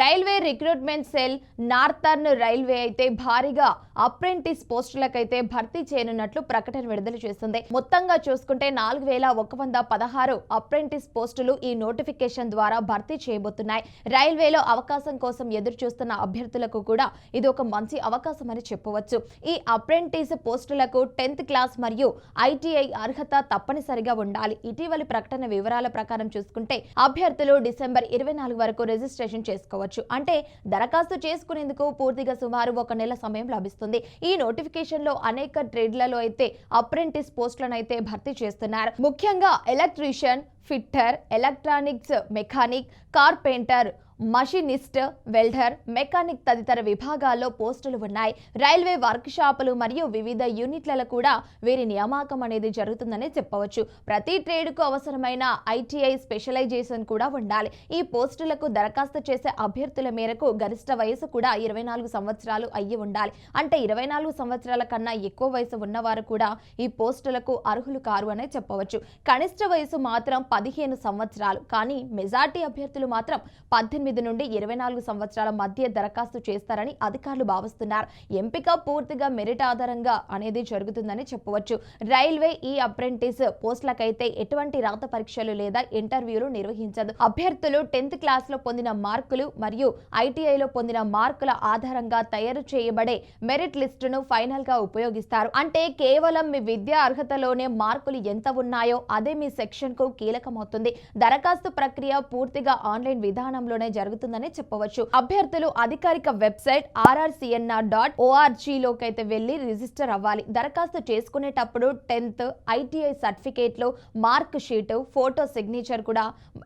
Railway recruitment cell northern railway అయితే భారీగా apprentice పోస్టులకైతే భర్తీ చేయనున్నట్లు ప్రకటన విడుదల చేసింది మొత్తంగా చూసుకుంటే నాలుగు వేల ఒక వంద పదహారు అప్రెంటిస్ పోస్టులు ఈ నోటిఫికేషన్ ద్వారా భర్తీ చేయబోతున్నాయి. రైల్వేలో అవకాశం కోసం ఎదురు చూస్తున్న అభ్యర్థులకు కూడా ఇది ఒక మంచి అవకాశం అని చెప్పవచ్చు. ఈ అప్రెంటిస్ పోస్టులకు టెన్త్ క్లాస్ మరియు ఐటీఐ అర్హత తప్పనిసరిగా ఉండాలి. ఇటీవలి ప్రకటన వివరాల ప్రకారం చూసుకుంటే అభ్యర్థులు డిసెంబర్ ఇరవై నాలుగు వరకు రిజిస్ట్రేషన్ చేసుకోవచ్చు. అంటే దరఖాస్తు చేసుకునేందుకు పూర్తిగా సుమారు ఒక నెల సమయం లభిస్తుంది. ఈ నోటిఫికేషన్లో అనేక ట్రేడ్లలో అయితే అప్రెంటిస్ పోస్టులను అయితే భర్తీ చేస్తున్నారు. ముఖ్యంగా electrician fitter electronics mechanic carpenter machinist welder mechanic తదితర విభాగాల్లో పోస్టులు ఉన్నాయి. రైల్వే వర్క్ షాపులు మరియు వివిధ యూనిట్లలో కూడా వీరి నియామకం అనేది జరుగుతుందని చెప్పవచ్చు. ప్రతి ట్రేడ్కు అవసరమైన ఐటీఐ స్పెషలైజేషన్ కూడా ఉండాలి. ఈ పోస్టులకు దరఖాస్తు చేసే అభ్యర్థుల మేరకు గరిష్ట వయసు కూడా ఇరవై నాలుగు సంవత్సరాలు అయ్యి ఉండాలి. అంటే ఇరవై నాలుగు సంవత్సరాల కన్నా ఎక్కువ వయసు ఉన్నవారు కూడా ఈ పోస్టులకు అర్హులు కారు అనే చెప్పవచ్చు. కనిష్ట వయసు మాత్రం పదిహేను సంవత్సరాలు. కానీ మెజార్టీ అభ్యర్థులు మాత్రం పద్దెనిమిది నుండి ఇరవై నాలుగు సంవత్సరాల మధ్య దరఖాస్తు చేస్తారని అధికారులు భావిస్తున్నారు. ఎంపిక పూర్తిగా మెరిట్ ఆధారంగా అనేది జరుగుతుందని చెప్పవచ్చు. రైల్వే ఈ అప్రెంటిస్ పోస్టులకైతే ఎటువంటి రాత పరీక్షలు లేదా ఇంటర్వ్యూలు నిర్వహించదు. అభ్యర్థులు టెన్త్ క్లాస్లో పొందిన మార్కులు మరియు ఐటీఐలో పొందిన మార్కుల ఆధారంగా తయారు చేయబడే మెరిట్ లిస్టును ఫైనల్గా ఉపయోగిస్తారు. అంటే కేవలం మీ విద్యా అర్హతలోనే మార్కులు ఎంత ఉన్నాయో అదే మీ సెక్షన్కు కీలకమవుతుంది. దరఖాస్తు ప్రక్రియ పూర్తిగా ఆన్లైన్ విధానంలోనే జరుగుతుందని చెప్పవచ్చు. అభ్యర్థులు అధికారిక వెబ్సైట్ ఆర్ఆర్సిఎన్ఆర్ డాట్ ఓఆర్జీలోకి అయితే వెళ్ళి రిజిస్టర్ అవ్వాలి. దరఖాస్తు చేసుకునేటప్పుడు టెన్త్ ఐటీఐ సర్టిఫికేట్లు మార్క్ షీట్ ఫోటో సిగ్నేచర్ కూడా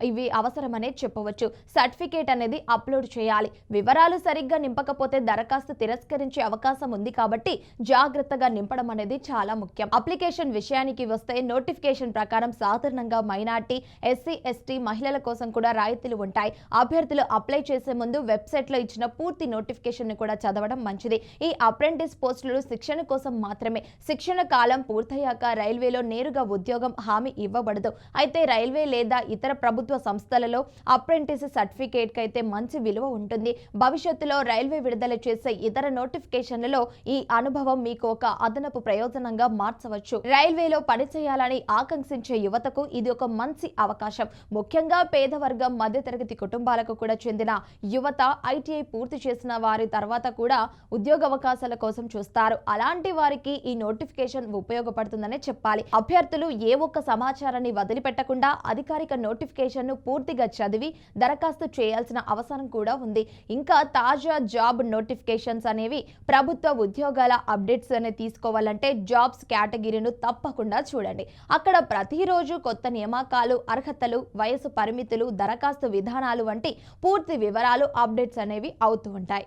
ఇవి అవసరమనే చెప్పవచ్చు. సర్టిఫికేట్ అనేది అప్లోడ్ చేయాలి. వివరాలు సరిగ్గా నింపకపోతే దరఖాస్తు తిరస్కరించే అవకాశం ఉంది కాబట్టి జాగ్రత్తగా నింపడం అనేది చాలా ముఖ్యం. అప్లికేషన్ విషయానికి వస్తే నోటిఫికేషన్ ప్రకారం సాధారణంగా మైనార్టీ ఎస్సీ ఎస్టీ మహిళల కోసం కూడా రాయితీలు ఉంటాయి. అభ్యర్థులు అప్లై చేసే ముందు వెబ్సైట్లో ఇచ్చిన పూర్తి నోటిఫికేషన్ కూడా చదవడం మంచిది. ఈ అప్రెంటిస్ పోస్టులు శిక్షణ కోసం మాత్రమే. శిక్షణ కాలం పూర్తయ్యాక రైల్వేలో నేరుగా ఉద్యోగం హామీ ఇవ్వబడదు. అయితే రైల్వే లేదా ఇతర ప్రభుత్వ సంస్థలలో అప్రెంటిస్ సర్టిఫికేట్కి అయితే మంచి విలువ ఉంటుంది. భవిష్యత్తులో రైల్వే విడుదల చేసే ఇతర నోటిఫికేషన్లలో ఈ అనుభవం మీకు ఒక అదనపు ప్రయోజనంగా మార్చవచ్చు. రైల్వేలో పనిచేయాలని ఆకాంక్షించే యువతకు ఇది ఒక మంచి అవకాశం. ముఖ్యంగా పేద వర్గం మధ్యతరగతి కుటుంబాలకు కూడా చెందిన యువత ఐటీఐ పూర్తి చేసిన వారి తర్వాత కూడా ఉద్యోగ అవకాశాల కోసం చూస్తారు. అలాంటి వారికి ఈ నోటిఫికేషన్ ఉపయోగపడుతుందనే చెప్పాలి. అభ్యర్థులు ఏ ఒక్క సమాచారాన్ని వదిలిపెట్టకుండా అధికారిక నోటిఫికేషన్ను పూర్తిగా చదివి దరఖాస్తు చేయాల్సిన అవసరం కూడా ఉంది. ఇంకా తాజా జాబ్ నోటిఫికేషన్స్ అనేవి ప్రభుత్వ ఉద్యోగాల అప్డేట్స్ అనేవి తీసుకోవాలంటే జాబ్స్ కేటగిరీను తప్పకుండా చూడండి. అక్కడ ప్రతిరోజు కొత్త నియామకాలు అర్హతలు వయసు పరిమితులు దరఖాస్తు విధానాలు వంటి పూర్తి వివరాలు అప్డేట్స్ అనేవి అవుతూ ఉంటాయి.